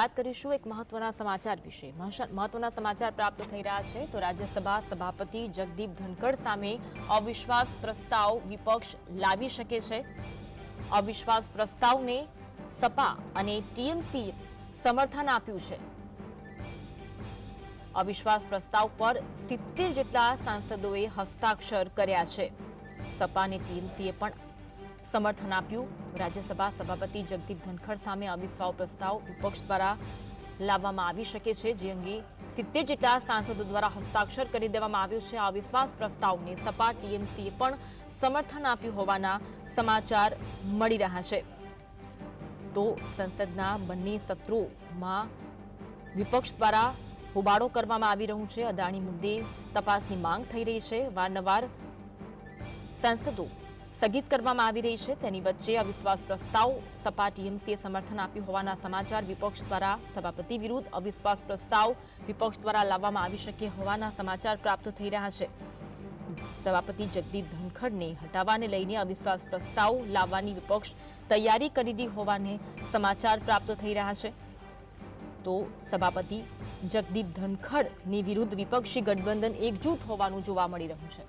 વાત કરીશું એક મહત્વના સમાચાર વિશે. મહત્વના સમાચાર પ્રાપ્ત થઈ રહ્યા છે તો રાજ્યસભા સભાપતિ જગદીપ ધનકડ સામે અવિશ્વાસ પ્રસ્તાવ વિપક્ષ લાવી શકે છે. અવિશ્વાસ પ્રસ્તાવને સપા અને ટીએમસી સમર્થન આપ્યું છે. અવિશ્વાસ પ્રસ્તાવ પર સિત્તેર જેટલા સાંસદોએ હસ્તાક્ષર કર્યા છે. સપા અને ટીએમસીએ પણ સમર્થન આપ્યું. રાજ્યસભા સભાપતિ જગદીપ ધનખડ સામે અવિશ્વાસ પ્રસ્તાવ વિપક્ષ દ્વારા લાવવામાં આવી શકે છે, જે અંગે સિત્તેર જેટલા સાંસદો દ્વારા હસ્તાક્ષર કરી દેવામાં આવ્યું છે. આ અવિશ્વાસ પ્રસ્તાવને સપા ટીએમસીએ પણ સમર્થન આપ્યું હોવાના સમાચાર મળી રહ્યા છે. તો સંસદના બંને સત્રોમાં વિપક્ષ દ્વારા હોબાળો કરવામાં આવી રહ્યું છે. અદાણી મુદ્દે તપાસની માંગ થઈ રહી છે. વારંવાર સાંસદો સ્થગિત કરવામાં આવી રહી છે. તેની વચ્ચે અવિશ્વાસ પ્રસ્તાવ સપા ટીએમસીએ સમર્થન આપ્યું હોવાના સમાચાર વિપક્ષ દ્વારા સભાપતિ વિરુદ્ધ અવિશ્વાસ પ્રસ્તાવ વિપક્ષ દ્વારા લાવવામાં આવી શકે હોવાના સમાચાર પ્રાપ્ત થઈ રહ્યા છે. સભાપતિ જગદીપ ધનખડને હટાવવાને લઈને અવિશ્વાસ પ્રસ્તાવ લાવવાની વિપક્ષ તૈયારી કરી હોવાને સમાચાર પ્રાપ્ત થઈ રહ્યા છે. તો સભાપતિ જગદીપ ધનખડની વિરુદ્ધ વિપક્ષી ગઠબંધન એકજૂટ હોવાનું જોવા મળી રહ્યું છે.